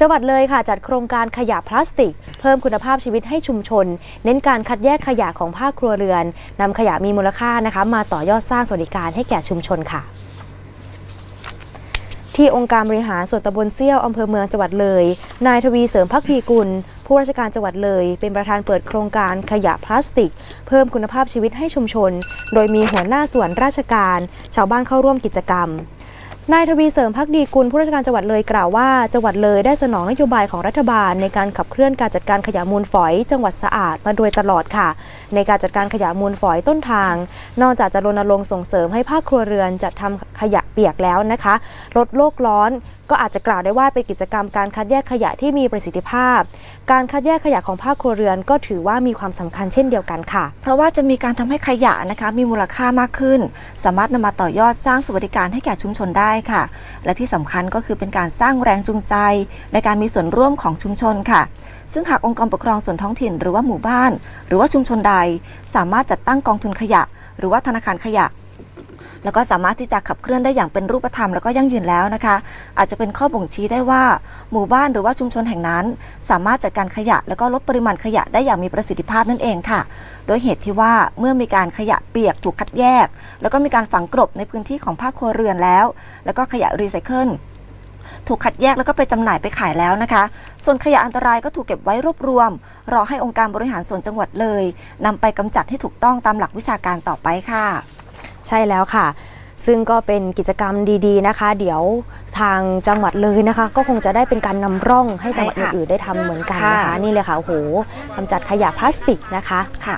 จังหวัดเลยค่ะจัดโครงการขยะพลาสติก เพิ่มคุณภาพชีวิตให้ชุมชน เน้นการคัดแยกขยะของภาคครัวเรือนนำขยะมีมูลค่านะคะ มาต่อยอดสร้างสวัสดิการให้แก่ชุมชนค่ะที่องค์การบริหารส่วนตำบลเซี่ยวอำเภอเมืองจังหวัดเลย นายทวีเสริมพักดีกุล ผู้ราชการจังหวัดเลย เป็นประธานเปิดโครงการขยะพลาสติก เพิ่มคุณภาพชีวิตให้ชุมชน โดยมีหัวหน้าส่วนราชการ ชาวบ้านเข้าร่วมกิจกรรม นายทวีเสริมพักดีกุลผู้ราชการจังหวัดเลยกล่าวว่า จังหวัดเลยได้สนองนโยบายของรัฐบาล ในการขับเคลื่อนการจัดการขยะมูลฝอย จังหวัดสะอาดมาโดยตลอดค่ะ ในการจัดการขยะมูลฝอยต้นทาง นอกจากจะรณรงค์ส่งเสริมให้ภาคครัวเรือนจัดทำขยะเปียกแล้วนะคะ ลดโลกร้อน ก็อาจจะกล่าวได้ว่าเป็นกิจกรรมการคัดแยกขยะที่มีประสิทธิภาพ การคัดแยกขยะของภาคครัวเรือน ก็ถือว่ามีความสำคัญเช่นเดียวกันค่ะ เพราะว่าจะมีการทำให้ขยะนะคะมีมูลค่ามากขึ้น สามารถนำมาต่อยอดสร้างสวัสดิการให้แก่ชุมชนได้ค่ะ และที่สำคัญก็คือเป็นการสร้างแรงจูงใจ ในการมีส่วนร่วมของชุมชนค่ะ ซึ่งหากองค์กรปกครองส่วนท้องถิ่น หรือว่าหมู่บ้าน หรือว่าชุมชนใด สามารถจัดตั้งกองทุนขยะ หรือว่าธนาคารขยะ แล้วก็สามารถที่จะขับเคลื่อนได้อย่างเป็นรูปธรรมแล้วก็ยั่งยืนแล้วนะคะ อาจจะเป็นข้อบ่งชี้ได้ว่า หมู่บ้านหรือว่าชุมชนแห่งนั้น สามารถจัดการขยะ แล้วก็ลดปริมาณขยะได้อย่างมีประสิทธิภาพนั่นเองค่ะ โดยเหตุที่ว่าเมื่อมีการขยะเปียกถูกคัดแยก แล้วก็มีการฝังกลบในพื้นที่ของภาคครัวเรือนแล้ว แล้วก็ขยะรีไซเคิลถูกคัดแยกแล้วก็ไปจำหน่ายไปขายแล้วนะคะ ส่วนขยะอันตรายก็ถูกเก็บไว้รวบรวม รอให้องค์การบริหารส่วนจังหวัดเลยนำไปกำจัดให้ถูกต้องตามหลักวิชาการต่อไปค่ะ ใช่แล้วค่ะ ซึ่งก็เป็นกิจกรรมดีๆนะคะ เดี๋ยวทางจังหวัดเลยนะคะ ก็คงจะได้เป็นการนำร่องให้จังหวัดใช่ค่ะอื่นๆได้ทำเหมือนกันนะคะ ค่ะ นี่เลยค่ะโอ้โหกำจัดขยะพลาสติกนะคะ ค่ะ